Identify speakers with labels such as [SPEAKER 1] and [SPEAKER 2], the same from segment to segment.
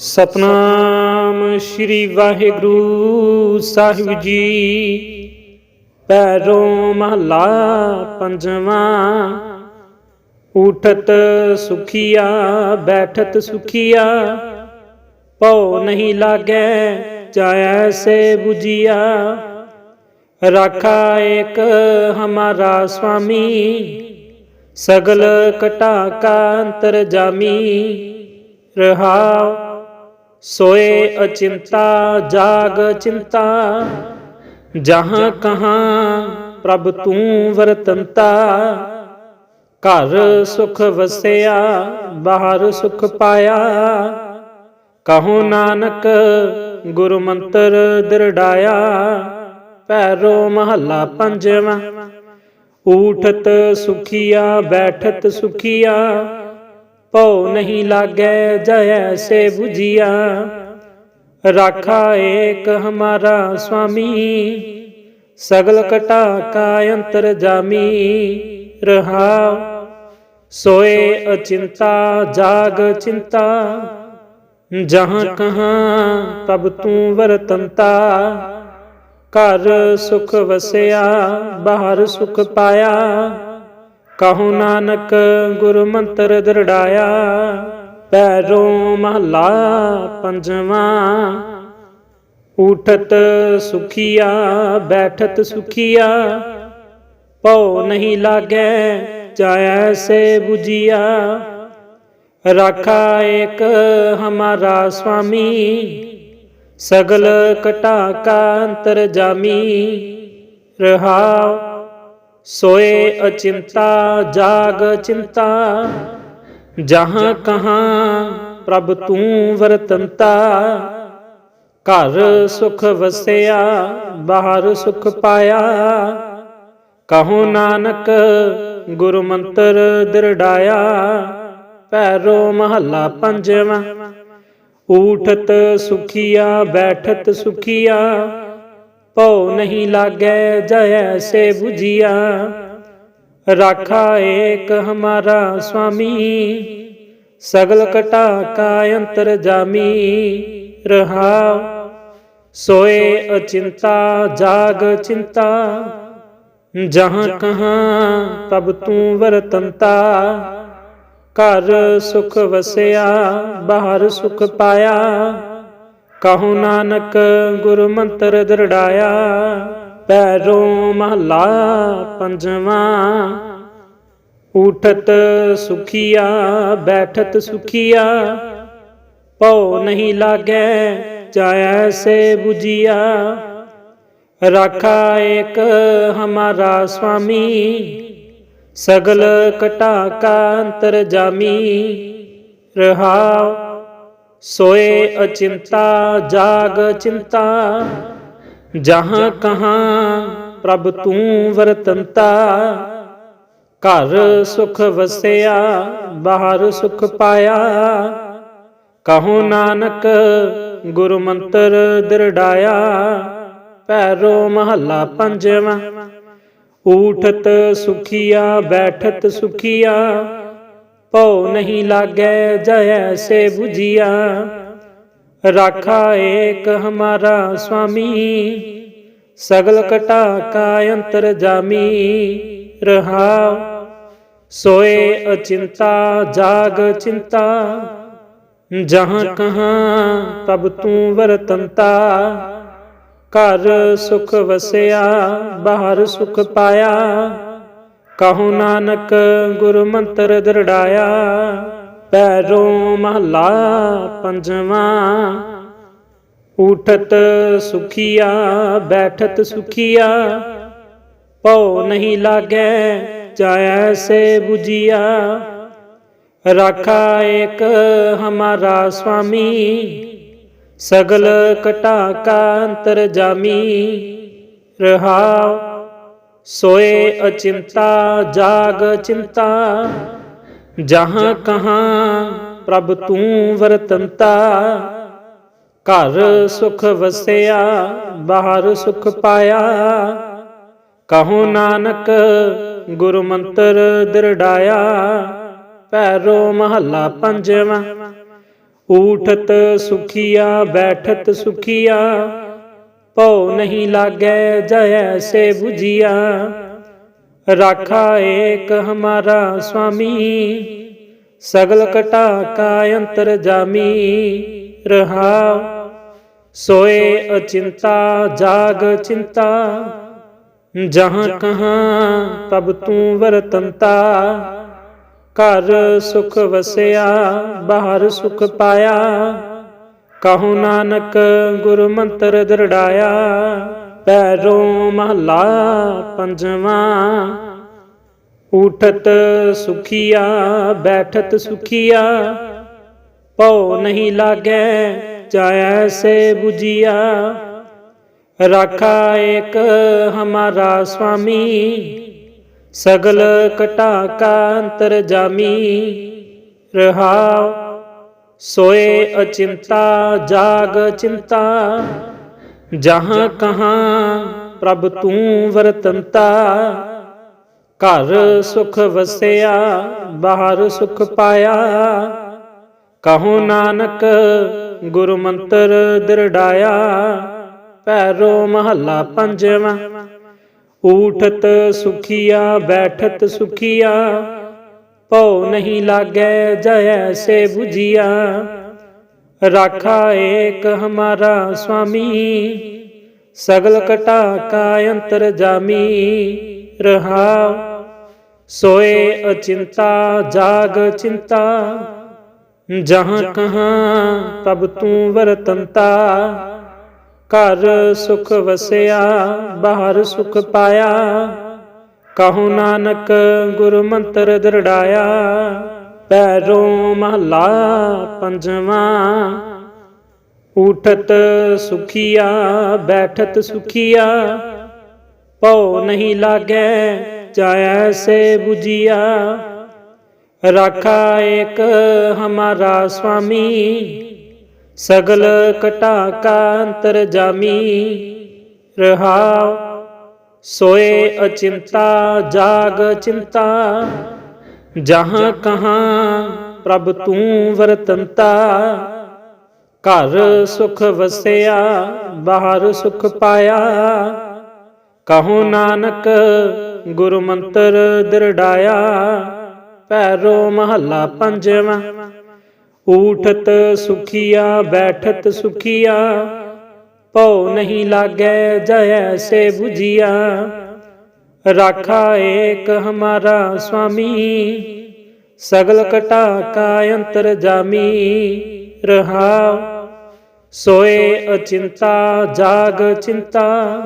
[SPEAKER 1] ਸਤਨਾਮ ਸ੍ਰੀ ਵਾਹਿਗੁਰੂ ਸਾਹਿਬ ਜੀ। ਪੈਰੋਂ ਮਹਲਾ ਪੰਜਵਾਂ। ਉਠਤ ਸੁਖੀਆ, ਬੈਠਤ ਸੁਖੀਆ। ਪਉ ਨਹੀਂ ਲਾਗੈ ਜਾਇ ਸੇ 부ਜੀਆ ਰਾਖਾ ਏਕ ਹਮਾਰਾ ਸੁਆਮੀ ਸਗਲ ਕਟਾ ਕਾ ਅੰਤਰ ਜਾਮੀ। ਰਹਾਉ ਸੋਏ ਅਚਿੰਤਾ, ਜਾਗ ਚਿੰਤਾ। ਜਹਾਂ ਕਹਾਂ ਪ੍ਰਭ ਤੂੰ ਵਰਤੰਤਾ। ਘਰ ਸੁਖ ਵਸਿਆ, ਬਾਹਰ ਸੁਖ ਪਾਇਆ। ਕਹੋ ਨਾਨਕ ਗੁਰੂ ਮੰਤਰ ਦਿਰੜਾਇਆ ਪੈਰੋ ਮਹੱਲਾ ਪੰਜਵਾਂ। ਊਠਤ ਸੁਖੀਆ, ਬੈਠਤ ਸੁਖੀਆ। ਪਉ ਨਹੀਂ ਲਾਗੇ ਜੈ ਸੇ 부ਜੀਆ ਰਾਖਾ ਏਕ ਹਮਾਰਾ ਸੁਆਮੀ ਸਗਲ ਕਟਾ ਕਾ ਅੰਤਰ ਜਾਮੀ। ਰਹਾਉ, ਸੋਏ ਅਚਿੰਤਾ, ਜਾਗ ਚਿੰਤਾ। ਜਹਾਂ ਕਹਾਂ, ਤਬ ਤੂੰ ਵਰਤੰਤਾ। ਘਰ ਸੁਖ ਵਸਿਆ, ਬਾਹਰ ਸੁਖ ਪਾਇਆ। ਕਹੋ ਨਾਨਕ ਗੁਰ ਮੰਤਰ ਦਰੜਾਇਆ, ਪੈਰੋਂ ਮਹਲਾ ਪੰਜਵਾਂ। ਉਠਤ ਸੁਖੀਆ, ਬੈਠਤ ਸੁਖੀਆ ਪਉ ਨਹੀਂ ਲਾਗੇ ਜਾਇ ਸੇ 부ਜੀਆ ਰਾਖਾ ਏਕ ਹਮਾਰਾ ਸੁਆਮੀ ਸਗਲ ਕਟਾ ਕਾ ਅੰਤਰ ਜਾਮੀ। ਰਹਾਉ ਸੋਏ ਅਚਿੰਤਾ, ਜਾਗ ਚਿੰਤਾ, ਜਹਾਂ ਕਹਾਂ ਪ੍ਰਭ ਤੂੰ ਵਰਤੰਤਾ। ਘਰ ਸੁਖ ਵਸਿਆ, ਬਾਹਰ ਸੁਖ ਪਾਇਆ। ਕਹੋ ਨਾਨਕ ਗੁਰੂ ਮੰਤਰ ਦਿਰੜਾਇਆ ਪੈਰੋ ਮਹੱਲਾ ਪੰਜਵਾਂ, ਊਠਤ ਸੁਖੀਆ, ਬੈਠਤ ਸੁਖੀਆ। ਪਉ ਨਹੀਂ ਲਾਗੇ ਜੈ ਸੇ 부ਜੀਆ ਰਾਖਾ ਏਕ ਹਮਾਰਾ ਸੁਆਮੀ ਸਗਲ ਕਟਾ ਕਾ ਅੰਤਰ ਜਾਮੀ। ਰਹਾਉ ਸੋਏ ਅਚਿੰਤਾ, ਜਾਗ ਚਿੰਤਾ। ਜਹਾਂ ਕਹਾਂ, ਤਬ ਤੂੰ ਵਰਤੰਤਾ। ਘਰ ਸੁਖ ਵਸਿਆ, ਬਾਹਰ ਸੁਖ ਪਾਇਆ। ਕਹੋ ਨਾਨਕ ਗੁਰ ਮੰਤਰ ਦਰੜਾਇਆ, ਪੈਰੋਂ ਮਹਲਾ ਪੰਜਵਾਂ। ਉਠਤ ਸੁਖੀਆ, ਬੈਠਤ ਸੁਖੀਆ ਪਉ ਨਹੀਂ ਲਾਗੇ ਜਾਇ ਸੇ 부ਜੀਆ ਰਾਖਾ ਏਕ ਹਮਾਰਾ ਸੁਆਮੀ ਸਗਲ ਕਟਾ ਕਾ ਅੰਤਰ ਜਾਮੀ। ਰਹਾਉ ਸੋਏ ਅਚਿੰਤਾ, ਜਾਗ ਚਿੰਤਾ। ਜਹਾਂ ਕਹਾਂ ਪ੍ਰਭ ਤੂੰ ਵਰਤੰਤਾ। ਘਰ ਸੁਖ ਵਸਿਆ, ਬਾਹਰ ਸੁਖ ਪਾਇਆ। ਕਹੋ ਨਾਨਕ ਗੁਰੂ ਮੰਤਰ ਦਿਰੜਾਇਆ ਪੈਰੋ ਮਹੱਲਾ ਪੰਜਵਾਂ। ਊਠਤ ਸੁਖੀਆ, ਬੈਠਤ ਸੁਖੀਆ। ਪਉ ਨਹੀਂ ਲਾਗੇ ਜੈ ਸੇ 부ਜੀਆ ਰਾਖਾ ਏਕ ਹਮਾਰਾ ਸੁਆਮੀ ਸਗਲ ਕਟਾ ਕਾ ਅੰਤਰ ਜਾਮੀ। ਰਹਾਉ, ਸੋਏ ਅਚਿੰਤਾ, ਜਾਗ ਚਿੰਤਾ। ਜਹਾਂ ਕਹਾਂ, ਤਬ ਤੂੰ ਵਰਤੰਤਾ। ਘਰ ਸੁਖ ਵਸਿਆ, ਬਾਹਰ ਸੁਖ ਪਾਇਆ। ਕਹੋ ਨਾਨਕ ਗੁਰ ਮੰਤਰ ਦਰੜਾਇਆ, ਪੈਰੋਂ ਮਹਲਾ ਪੰਜਵਾਂ। ਉਠਤ ਸੁਖੀਆ, ਬੈਠਤ ਸੁਖੀਆ ਪਉ ਨਹੀਂ ਲਾਗੇ ਜਾਇ ਸੇ 부ਜੀਆ ਰਾਖਾ ਏਕ ਹਮਾਰਾ ਸੁਆਮੀ ਸਗਲ ਕਟਾ ਕਾ ਅੰਤਰ ਜਾਮੀ। ਰਹਾਉ ਸੋਏ ਅਚਿੰਤਾ, ਜਾਗ ਚਿੰਤਾ, ਜਹਾਂ ਕਹਾਂ ਪ੍ਰਭ ਤੂੰ ਵਰਤੰਤਾ। ਘਰ ਸੁਖ ਵਸਿਆ, ਬਾਹਰ ਸੁਖ ਪਾਇਆ। ਕਹੋ ਨਾਨਕ ਗੁਰੂ ਮੰਤਰ ਦਿਰੜਾਇਆ ਪੈਰੋ ਮਹੱਲਾ ਪੰਜਵਾਂ, ਊਠਤ ਸੁਖੀਆ, ਬੈਠਤ ਸੁਖੀਆ। ਪਉ ਨਹੀਂ ਲਾਗੇ ਜੈ ਸੇ 부ਜੀਆ ਰਾਖਾ ਏਕ ਹਮਾਰਾ ਸੁਆਮੀ ਸਗਲ ਕਟਾ ਕਾ ਅੰਤਰ ਜਾਮੀ। ਰਹਾਉ ਸੋਏ ਅਚਿੰਤਾ, ਜਾਗ ਚਿੰਤਾ। ਜਹਾਂ ਕਹਾਂ, ਤਬ ਤੂੰ ਵਰਤੰਤਾ। ਘਰ ਸੁਖ ਵਸਿਆ, ਬਾਹਰ ਸੁਖ ਪਾਇਆ। ਕਹੋ ਨਾਨਕ ਗੁਰ ਮੰਤਰ ਦਰੜਾਇਆ, ਪੈਰੋਂ ਮਹਲਾ ਪੰਜਵਾਂ। ਉਠਤ ਸੁਖੀਆ, ਬੈਠਤ ਸੁਖੀਆ ਪਉ ਨਹੀਂ ਲਾਗੇ ਜਾਇ ਸੇ 부ਜੀਆ ਰਾਖਾ ਏਕ ਹਮਾਰਾ ਸੁਆਮੀ ਸਗਲ ਕਟਾ ਕਾ ਅੰਤਰ ਜਾਮੀ। ਰਹਾਉ ਸੋਏ ਅਚਿੰਤਾ, ਜਾਗ ਚਿੰਤਾ। ਜਹਾਂ ਕਹਾਂ ਪ੍ਰਭ ਤੂੰ ਵਰਤੰਤਾ। ਘਰ ਸੁਖ ਵਸਿਆ, ਬਾਹਰ ਸੁਖ ਪਾਇਆ। ਕਹੋ ਨਾਨਕ ਗੁਰੂ ਮੰਤਰ ਦਿਰੜਾਇਆ ਪੈਰੋ ਮਹੱਲਾ ਪੰਜਵਾਂ। ਊਠਤ ਸੁਖੀਆ, ਬੈਠਤ ਸੁਖੀਆ। ਪਉ ਨਹੀਂ ਲਾਗੇ ਜੈ ਸੇ 부ਜੀਆ ਰਾਖਾ ਏਕ ਹਮਾਰਾ ਸੁਆਮੀ ਸਗਲ ਕਟਾ ਕਾ ਅੰਤਰ ਜਾਮੀ। ਰਹਾਉ, ਸੋਏ ਅਚਿੰਤਾ, ਜਾਗ ਚਿੰਤਾ। ਜਹਾਂ ਕਹਾਂ, ਤਬ ਤੂੰ ਵਰਤੰਤਾ। ਘਰ ਸੁਖ ਵਸਿਆ, ਬਾਹਰ ਸੁਖ ਪਾਇਆ। ਕਹੋ ਨਾਨਕ ਗੁਰ ਮੰਤਰ ਦਰੜਾਇਆ, ਪੈਰੋਂ ਮਹਲਾ ਪੰਜਵਾਂ। ਉਠਤ ਸੁਖੀਆ, ਬੈਠਤ ਸੁਖੀਆ ਪਉ ਨਹੀਂ ਲਾਗੇ ਜਾਇ ਸੇ 부ਜੀਆ ਰਾਖਾ ਏਕ ਹਮਾਰਾ ਸੁਆਮੀ ਸਗਲ ਕਟਾ ਕਾ ਅੰਤਰ ਜਾਮੀ। ਰਹਾਉ ਸੋਏ ਅਚਿੰਤਾ, ਜਾਗ ਚਿੰਤਾ। ਜਹਾਂ ਕਹਾਂ ਪ੍ਰਭ ਤੂੰ ਵਰਤੰਤਾ। ਘਰ ਸੁਖ ਵਸਿਆ, ਬਾਹਰ ਸੁਖ ਪਾਇਆ। ਕਹੋ ਨਾਨਕ ਗੁਰੂ ਮੰਤਰ ਦਿਰੜਾਇਆ ਪੈਰੋ ਮਹੱਲਾ ਪੰਜਵਾਂ। ਊਠਤ ਸੁਖੀਆ, ਬੈਠਤ ਸੁਖੀਆ। ਪਉ ਨਹੀਂ ਲਾਗੇ ਜੈ ਸੇ 부ਜੀਆ ਰਾਖਾ ਏਕ ਹਮਾਰਾ ਸੁਆਮੀ ਸਗਲ ਕਟਾ ਕਾ ਅੰਤਰ ਜਾਮੀ। ਰਹਾਉ, ਸੋਏ ਅਚਿੰਤਾ, ਜਾਗ ਚਿੰਤਾ।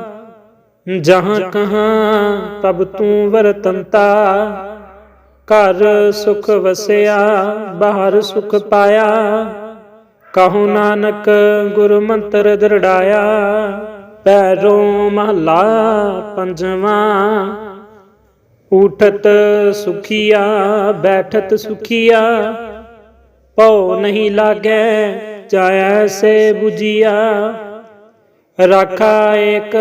[SPEAKER 1] ਜਹਾਂ ਕਹਾਂ, ਤਬ ਤੂੰ ਵਰਤੰਤਾ। ਘਰ ਸੁਖ ਵਸਿਆ, ਬਾਹਰ ਸੁਖ ਪਾਇਆ। ਕਹੋ ਨਾਨਕ ਗੁਰ ਮੰਤਰ ਦਰੜਾਇਆ, ਪੈਰੋਂ ਮਹਲਾ ਪੰਜਵਾਂ। ਉਠਤ ਸੁਖੀਆ, ਬੈਠਤ ਸੁਖੀਆ ਪਉ ਨਹੀਂ ਲਾਗੇ ਜਾਇ ਸੇ 부ਜੀਆ ਰਾਖਾ ਏਕ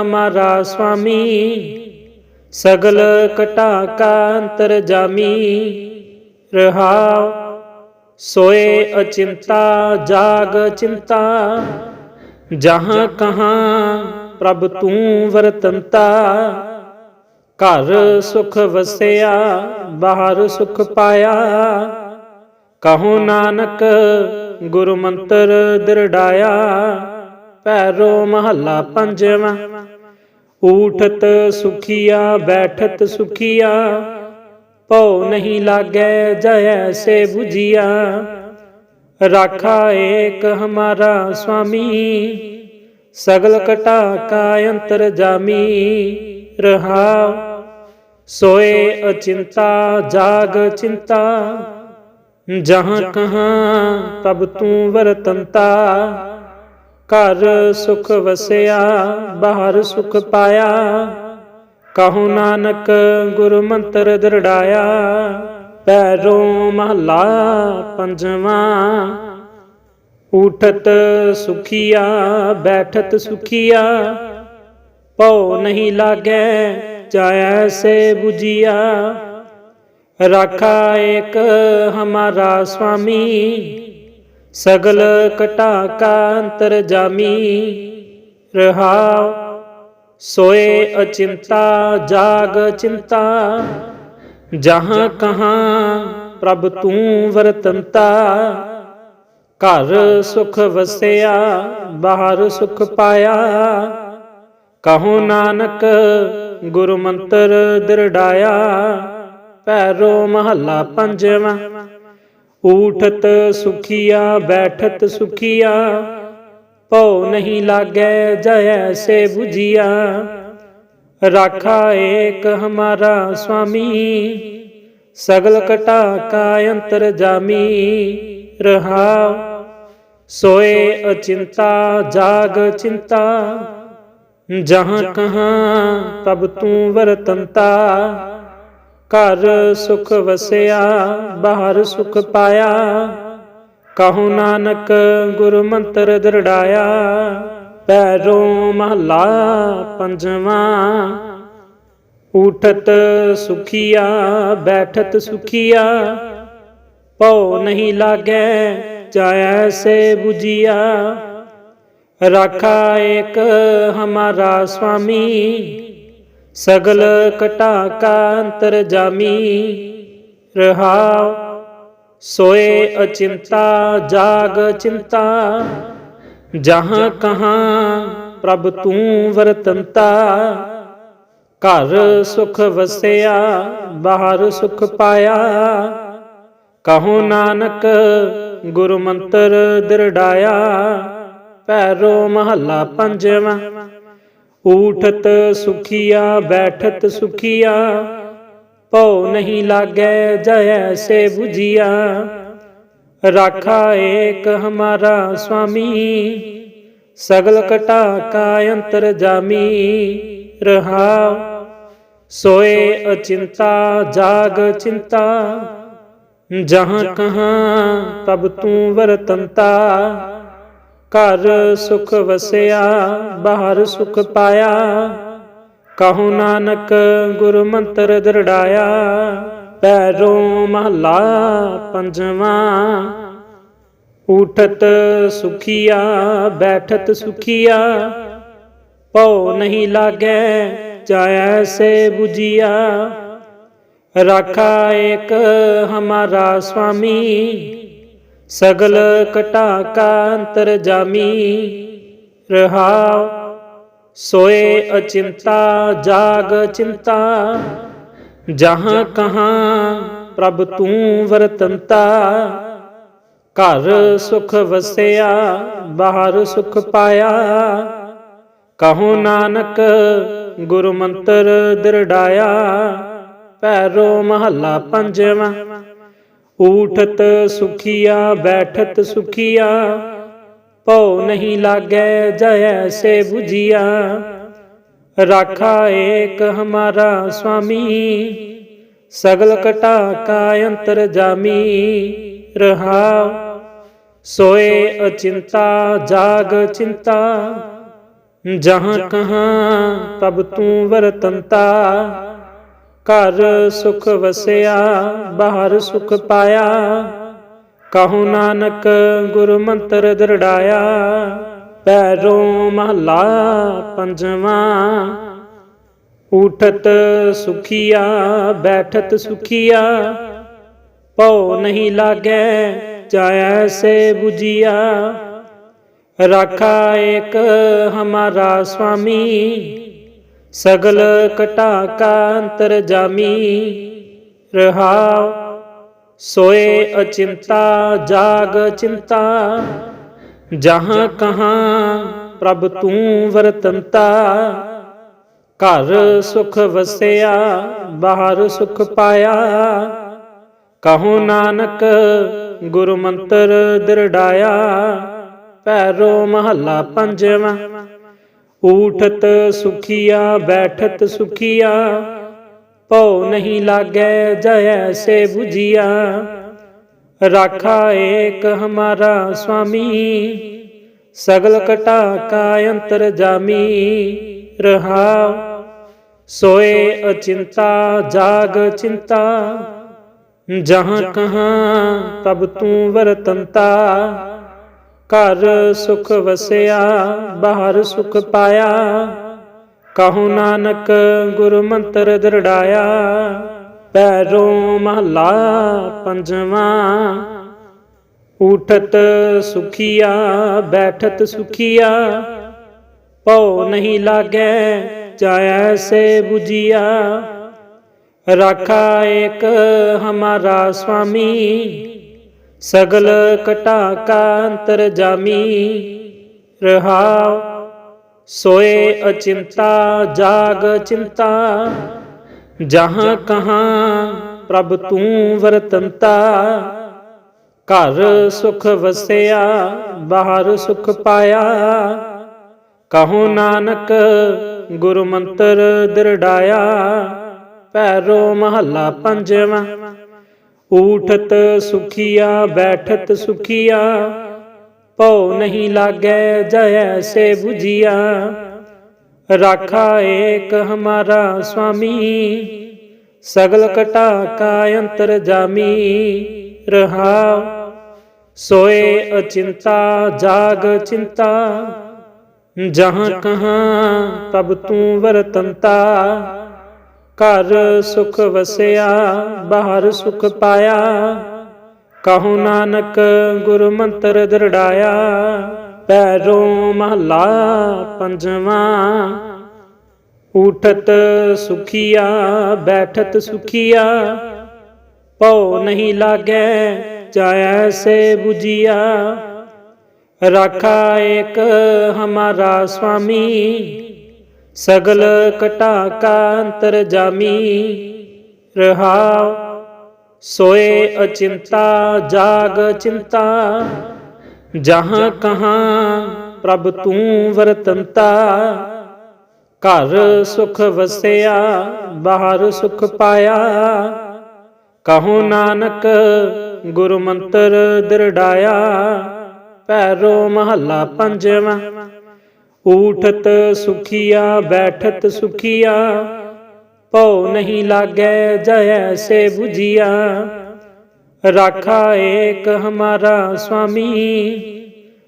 [SPEAKER 1] ਹਮਾਰਾ ਸੁਆਮੀ ਸਗਲ ਕਟਾ ਕਾ ਅੰਤਰ ਜਾਮੀ। ਰਹਾਉ ਸੋਏ ਅਚਿੰਤਾ, ਜਾਗ ਚਿੰਤਾ, ਜਹਾਂ ਕਹਾਂ ਪ੍ਰਭ ਤੂੰ ਵਰਤੰਤਾ। ਘਰ ਸੁਖ ਵਸਿਆ, ਬਾਹਰ ਸੁਖ ਪਾਇਆ। ਕਹੋ ਨਾਨਕ ਗੁਰੂ ਮੰਤਰ ਦਿਰੜਾਇਆ ਪੈਰੋ ਮਹੱਲਾ ਪੰਜਵਾਂ, ਊਠਤ ਸੁਖੀਆ, ਬੈਠਤ ਸੁਖੀਆ। ਪਉ ਨਹੀਂ ਲਾਗੇ ਜੈ ਸੇ 부ਜੀਆ ਰਾਖਾ ਏਕ ਹਮਾਰਾ ਸੁਆਮੀ ਸਗਲ ਕਟਾ ਕਾ ਅੰਤਰ ਜਾਮੀ। ਰਹਾਉ, ਸੋਏ ਅਚਿੰਤਾ, ਜਾਗ ਚਿੰਤਾ। ਜਹਾਂ ਕਹਾਂ, ਤਬ ਤੂੰ ਵਰਤੰਤਾ। ਘਰ ਸੁਖ ਵਸਿਆ, ਬਾਹਰ ਸੁਖ ਪਾਇਆ। ਕਹੋ ਨਾਨਕ ਗੁਰ ਮੰਤਰ ਦਰੜਾਇਆ, ਪੈਰੋਂ ਮਹਲਾ ਪੰਜਵਾਂ। ਉਠਤ ਸੁਖੀਆ, ਬੈਠਤ ਸੁਖੀਆ ਪਉ ਨਹੀਂ ਲਾਗੇ ਜਾਇ ਸੇ 부ਜੀਆ ਰਾਖਾ ਏਕ ਹਮਾਰਾ ਸੁਆਮੀ ਸਗਲ ਕਟਾ ਕਾ ਅੰਤਰ ਜਾਮੀ। ਰਹਾਉ ਸੋਏ ਅਚਿੰਤਾ, ਜਾਗ ਚਿੰਤਾ, ਜਹਾਂ ਕਹਾਂ ਪ੍ਰਭ ਤੂੰ ਵਰਤੰਤਾ। ਘਰ ਸੁਖ ਵਸਿਆ, ਬਾਹਰ ਸੁਖ ਪਾਇਆ। ਕਹੋ ਨਾਨਕ ਗੁਰੂ ਮੰਤਰ ਦਿਰੜਾਇਆ ਪੈਰੋ ਮਹੱਲਾ ਪੰਜਵਾਂ, ਊਠਤ ਸੁਖੀਆ, ਬੈਠਤ ਸੁਖੀਆ। ਪਉ ਨਹੀਂ ਲਾਗੇ ਜੈ ਸੇ 부ਜੀਆ ਰਾਖਾ ਏਕ ਹਮਾਰਾ ਸੁਆਮੀ ਸਗਲ ਕਟਾ ਕਾ ਅੰਤਰ ਜਾਮੀ। ਰਹਾਉ ਸੋਏ ਅਚਿੰਤਾ, ਜਾਗ ਚਿੰਤਾ। ਜਹਾਂ ਕਹਾਂ, ਤਬ ਤੂੰ ਵਰਤੰਤਾ। ਘਰ ਸੁਖ ਵਸਿਆ, ਬਾਹਰ ਸੁਖ ਪਾਇਆ। ਕਹੋ ਨਾਨਕ ਗੁਰ ਮੰਤਰ ਦਰੜਾਇਆ, ਪੈਰੋਂ ਮਹਲਾ ਪੰਜਵਾਂ। ਉਠਤ ਸੁਖੀਆ, ਬੈਠਤ ਸੁਖੀਆ ਪਉ ਨਹੀਂ ਲਾਗੇ, ਜਾਇ ਸੇ 부ਜੀਆ ਰਾਖਾ ਏਕ ਹਮਾਰਾ ਸੁਆਮੀ ਸਗਲ ਕਟਾ ਕਾ ਅੰਤਰ ਜਾਮੀ। ਰਹਾਉ ਸੋਏ ਅਚਿੰਤਾ, ਜਾਗ ਚਿੰਤਾ, ਜਹਾਂ ਕਹਾਂ ਪ੍ਰਭ ਤੂੰ ਵਰਤੰਤਾ। ਘਰ ਸੁਖ ਵਸਿਆ, ਬਾਹਰ ਸੁਖ ਪਾਇਆ। ਕਹੋ ਨਾਨਕ ਗੁਰੂ ਮੰਤਰ ਦਿਰੜਾਇਆ ਪੈਰੋ ਮਹੱਲਾ ਪੰਜਵਾਂ, ਊਠਤ ਸੁਖੀਆ, ਬੈਠਤ ਸੁਖੀਆ। ਪਉ ਨਹੀਂ ਲਾਗੇ ਜੈ ਸੇ 부ਜੀਆ ਰਾਖਾ ਏਕ ਹਮਾਰਾ ਸੁਆਮੀ ਸਗਲ ਕਟਾ ਕਾ ਅੰਤਰ ਜਾਮੀ। ਰਹਾਉ ਸੋਏ ਅਚਿੰਤਾ, ਜਾਗ ਚਿੰਤਾ। ਜਹਾਂ ਕਹਾਂ, ਤਬ ਤੂੰ ਵਰਤੰਤਾ। ਘਰ ਸੁਖ ਵਸਿਆ, ਬਾਹਰ ਸੁਖ ਪਾਇਆ। ਕਹੋ ਨਾਨਕ ਗੁਰ ਮੰਤਰ ਦਰੜਾਇਆ, ਪੈਰੋਂ ਮਹਲਾ ਪੰਜਵਾਂ। ਉਠਤ ਸੁਖੀਆ, ਬੈਠਤ ਸੁਖੀਆ ਪਉ ਨਹੀਂ ਲਾਗੇ ਜਾਇ ਸੇ 부ਜੀਆ ਰਾਖਾ ਏਕ ਹਮਾਰਾ ਸੁਆਮੀ ਸਗਲ ਕਟਾ ਕਾ ਅੰਤਰ ਜਾਮੀ। ਰਹਾਉ ਸੋਏ ਅਚਿੰਤਾ, ਜਾਗ ਚਿੰਤਾ। ਜਹਾਂ ਕਹਾਂ ਪ੍ਰਭ ਤੂੰ ਵਰਤੰਤਾ। ਘਰ ਸੁਖ ਵਸਿਆ, ਬਾਹਰ ਸੁਖ ਪਾਇਆ। ਕਹੋ ਨਾਨਕ ਗੁਰੂ ਮੰਤਰ ਦਿਰੜਾਇਆ ਪੈਰੋ ਮਹੱਲਾ ਪੰਜਵਾਂ। ਊਠਤ ਸੁਖੀਆ, ਬੈਠਤ ਸੁਖੀਆ। ਪਉ ਨਹੀਂ ਲਾਗੇ ਜੈ ਸੇ 부ਜੀਆ ਰਾਖਾ ਏਕ ਹਮਾਰਾ ਸੁਆਮੀ ਸਗਲ ਕਟਾ ਕਾ ਅੰਤਰ ਜਾਮੀ। ਰਹਾਉ ਸੋਏ ਅਚਿੰਤਾ, ਜਾਗ ਚਿੰਤਾ। ਜਹਾਂ ਕਹਾਂ, ਤਬ ਤੂੰ ਵਰਤੰਤਾ। ਘਰ ਸੁਖ ਵਸਿਆ, ਬਾਹਰ ਸੁਖ ਪਾਇਆ। ਕਹੋ ਨਾਨਕ ਗੁਰ ਮੰਤਰ ਦਰੜਾਇਆ, ਪੈਰੋਂ ਮਹਲਾ ਪੰਜਵਾਂ। ਉਠਤ ਸੁਖੀਆ, ਬੈਠਤ ਸੁਖੀਆ ਪਉ ਨਹੀਂ ਲਾਗੇ ਜਾਇ ਸੇ 부ਜੀਆ ਰਾਖਾ ਏਕ ਹਮਾਰਾ ਸੁਆਮੀ ਸਗਲ ਕਟਾ ਕਾ ਅੰਤਰ ਜਾਮੀ। ਰਹਾਉ ਸੋਏ ਅਚਿੰਤਾ, ਜਾਗ ਚਿੰਤਾ, ਜਹਾਂ ਕਹਾਂ ਪ੍ਰਭ ਤੂੰ ਵਰਤੰਤਾ। ਘਰ ਸੁਖ ਵਸਿਆ, ਬਾਹਰ ਸੁਖ ਪਾਇਆ। ਕਹੋ ਨਾਨਕ ਗੁਰੂ ਮੰਤਰ ਦਿਰੜਾਇਆ ਪੈਰੋ ਮਹੱਲਾ ਪੰਜਵਾਂ, ਊਠਤ ਸੁਖੀਆ, ਬੈਠਤ ਸੁਖੀਆ। ਪਉ ਨਹੀਂ ਲਾਗੇ ਜੈ ਸੇ 부ਜੀਆ ਰਾਖਾ ਏਕ ਹਮਾਰਾ ਸੁਆਮੀ ਸਗਲ ਕਟਾ ਕਾ ਅੰਤਰ ਜਾਮੀ। ਰਹਾਉ ਸੋਏ ਅਚਿੰਤਾ, ਜਾਗ ਚਿੰਤਾ। ਜਹਾਂ ਕਹਾਂ, ਤਬ ਤੂੰ ਵਰਤੰਤਾ। ਘਰ ਸੁਖ ਵਸਿਆ, ਬਾਹਰ ਸੁਖ ਪਾਇਆ। ਕਹੋ ਨਾਨਕ ਗੁਰੂ ਮੰਤਰ ਦਰੜਾਇਆ, ਪੈਰੋਂ ਮਹਲਾ ਪੰਜਵਾਂ। ਉਠਤ ਸੁਖੀਆ, ਬੈਠਤ ਸੁਖੀਆ ਪਉ ਨਹੀਂ ਲਾਗੇ ਜਾਇ ਸੇ 부ਜੀਆ ਰਾਖਾ ਏਕ ਹਮਾਰਾ ਸੁਆਮੀ ਸਗਲ ਕਟਾ ਕਾ ਅੰਤਰ ਜਾਮੀ। ਰਹਾਉ ਸੋਏ ਅਚਿੰਤਾ, ਜਾਗ ਚਿੰਤਾ। ਜਹਾਂ ਕਹਾਂ ਪ੍ਰਭ ਤੂੰ ਵਰਤੰਤਾ। ਘਰ ਸੁਖ ਵਸਿਆ, ਬਾਹਰ ਸੁਖ ਪਾਇਆ। ਕਹੋ ਨਾਨਕ ਗੁਰੂ ਮੰਤਰ ਦਿਰੜਾਇਆ ਪੈਰੋ ਮਹੱਲਾ ਪੰਜਵਾਂ। ਊਠਤ ਸੁਖੀਆ, ਬੈਠਤ ਸੁਖੀਆ। ਪਉ ਨਹੀਂ ਲਾਗੇ ਜੈ ਸੇ 부ਜੀਆ ਰਾਖਾ ਏਕ ਹਮਾਰਾ ਸੁਆਮੀ ਸਗਲ ਕਟਾ ਕਾ ਅੰਤਰ ਜਾਮੀ। ਰਹਾਉ ਸੋਏ ਅਚਿੰਤਾ, ਜਾਗ ਚਿੰਤਾ। ਜਹਾਂ ਕਹਾਂ, ਤਬ ਤੂੰ ਵਰਤੰਤਾ। ਘਰ ਸੁਖ ਵਸਿਆ, ਬਾਹਰ ਸੁਖ ਪਾਇਆ। ਕਹੋ ਨਾਨਕ ਗੁਰ ਮੰਤਰ ਦਰੜਾਇਆ, ਪੈਰੋਂ ਮਹਲਾ ਪੰਜਵਾਂ। ਉਠਤ ਸੁਖੀਆ, ਬੈਠਤ ਸੁਖੀਆ ਪਉ ਨਹੀਂ ਲਾਗੇ, ਜਾਇ ਸੇ 부ਜੀਆ ਰਾਖਾ ਏਕ ਹਮਾਰਾ ਸੁਆਮੀ ਸਗਲ ਕਟਾ ਕਾ ਅੰਤਰ ਜਾਮੀ। ਰਹਾਉ ਸੋਏ ਅਚਿੰਤਾ, ਜਾਗ ਚਿੰਤਾ, ਜਹਾਂ ਕਹਾਂ ਪ੍ਰਭ ਤੂੰ ਵਰਤੰਤਾ। ਘਰ ਸੁਖ ਵਸਿਆ, ਬਾਹਰ ਸੁਖ ਪਾਇਆ। ਕਹੋ ਨਾਨਕ ਗੁਰੂ ਮੰਤਰ ਦਿਰੜਾਇਆ ਪੈਰੋ ਮਹੱਲਾ ਪੰਜਵਾਂ, ਊਠਤ ਸੁਖੀਆ, ਬੈਠਤ ਸੁਖੀਆ। ਪਉ ਨਹੀਂ ਲਾਗੇ ਜੈ ਸੇ 부ਜੀਆ ਰਾਖਾ ਏਕ ਹਮਾਰਾ ਸੁਆਮੀ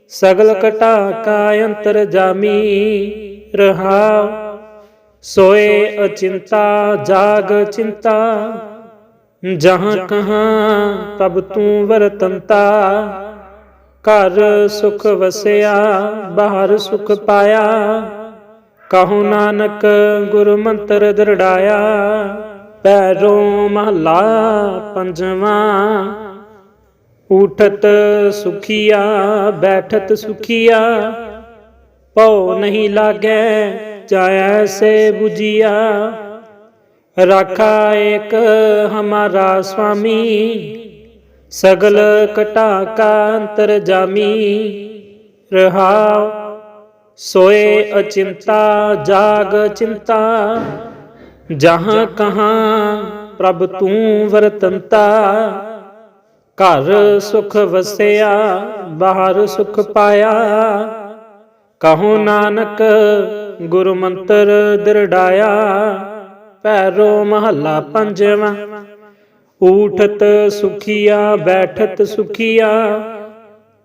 [SPEAKER 1] ਸਗਲ ਕਟਾ ਕਾ ਅੰਤਰ ਜਾਮੀ। ਰਹਾਉ ਸੋਏ ਅਚਿੰਤਾ, ਜਾਗ ਚਿੰਤਾ। ਜਹਾਂ ਕਹਾਂ ਤਬ ਤੂੰ ਵਰਤੰਤਾ। ਘਰ ਸੁਖ ਵਸਿਆ, ਬਾਹਰ ਸੁਖ ਪਾਇਆ। ਕਹੋ ਨਾਨਕ ਗੁਰੂ ਮੰਤਰ ਦਰੜਾਇਆ, ਪੈਰੋਂ ਮਹਲਾ ਪੰਜਵਾਂ। ਉਠਤ ਸੁਖੀਆ, ਬੈਠਤ ਸੁਖੀਆ ਪਉ ਨਹੀਂ ਲਾਗੇ ਜਾਇ ਸੇ 부ਜੀਆ ਰਾਖਾ ਏਕ ਹਮਾਰਾ ਸੁਆਮੀ ਸਗਲ ਕਟਾ ਕਾ ਅੰਤਰ ਜਾਮੀ। ਰਹਾਉ ਸੋਏ ਅਚਿੰਤਾ, ਜਾਗ ਚਿੰਤਾ। ਜਹਾਂ ਕਹਾਂ ਪ੍ਰਭ ਤੂੰ ਵਰਤੰਤਾ। ਘਰ ਸੁਖ ਵਸਿਆ, ਬਾਹਰ ਸੁਖ ਪਾਇਆ। ਕਹੋ ਨਾਨਕ ਗੁਰੂ ਮੰਤਰ ਦਿਰੜਾਇਆ ਪੈਰੋ ਮਹੱਲਾ ਪੰਜਵਾਂ। ਊਠਤ ਸੁਖੀਆ, ਬੈਠਤ ਸੁਖੀਆ।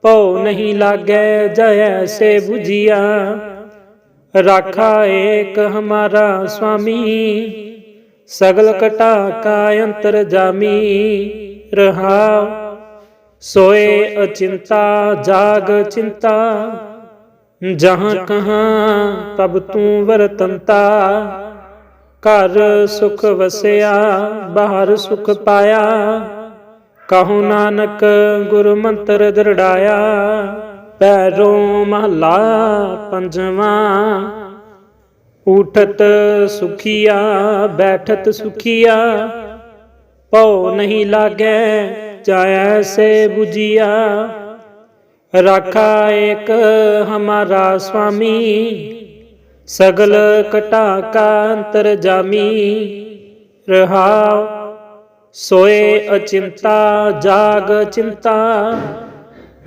[SPEAKER 1] ਪਉ ਨਹੀਂ ਲਾਗੇ ਜੈ ਸੇ 부ਜੀਆ ਰਾਖਾ ਏਕ ਹਮਾਰਾ ਸੁਆਮੀ ਸਗਲ ਕਟਾ ਕਾ ਅੰਤਰ ਜਾਮੀ। ਰਹਾਉ, ਸੋਏ ਅਚਿੰਤਾ, ਜਾਗ ਚਿੰਤਾ। ਜਹਾਂ ਕਹਾਂ, ਤਬ ਤੂੰ ਵਰਤੰਤਾ। ਘਰ ਸੁਖ ਵਸਿਆ, ਬਾਹਰ ਸੁਖ ਪਾਇਆ। ਕਹੋ ਨਾਨਕ ਗੁਰੂ ਮੰਤਰ ਦਰੜਾਇਆ, ਪੈਰੋਂ ਮਹਲਾ ਪੰਜਵਾਂ। ਉਠਤ ਸੁਖੀਆ, ਬੈਠਤ ਸੁਖੀਆ ਪਉ ਨਹੀਂ ਲਾਗੇ ਜਾਇ ਸੇ 부ਜੀਆ ਰਾਖਾ ਏਕ ਹਮਾਰਾ ਸੁਆਮੀ ਸਗਲ ਕਟਾ ਕਾ ਅੰਤਰ ਜਾਮੀ। ਰਹਾਉ ਸੋਏ ਅਚਿੰਤਾ, ਜਾਗ ਚਿੰਤਾ।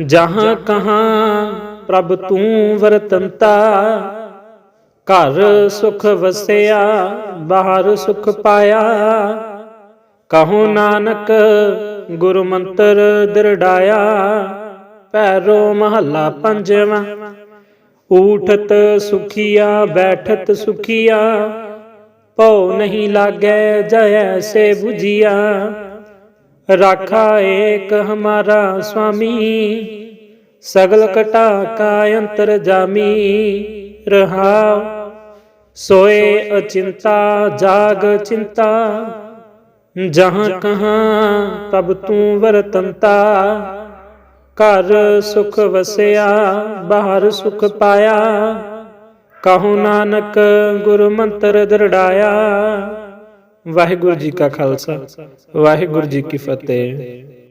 [SPEAKER 1] ਜਹਾਂ ਕਹਾਂ ਪ੍ਰਭ ਤੂੰ ਵਰਤੰਤਾ। ਘਰ ਸੁਖ ਵਸਿਆ, ਬਾਹਰ ਸੁਖ ਪਾਇਆ। ਕਹੋ ਨਾਨਕ ਗੁਰੂ ਮੰਤਰ ਦਿਰੜਾਇਆ ਪੈਰੋ ਮਹੱਲਾ ਪੰਜਵਾਂ। ਊਠਤ ਸੁਖੀਆ, ਬੈਠਤ ਸੁਖੀਆ। ਪਉ ਨਹੀਂ ਲਾਗੇ ਜੈ ਸੇ 부ਜੀਆ ਰਾਖਾ ਏਕ ਹਮਾਰਾ ਸੁਆਮੀ ਸਗਲ ਕਟਾ ਕਾ ਅੰਤਰ ਜਾਮੀ। ਰਹਾਉ, ਸੋਏ ਅਚਿੰਤਾ, ਜਾਗ ਚਿੰਤਾ। ਜਹਾਂ ਕਹਾਂ, ਤਬ ਤੂੰ ਵਰਤੰਤਾ। ਘਰ ਸੁਖ ਵਸਿਆ, ਬਾਹਰ ਸੁਖ ਪਾਇਆ। ਕਹੋ ਨਾਨਕ ਗੁਰ ਮੰਤਰ ਦਰੜਾਇਆ। ਵਾਹਿਗੁਰੂ ਜੀ ਕਾ ਖਾਲਸਾ ਵਾਹਿਗੁਰੂ ਜੀ ਕੀ ਫਤਿਹ।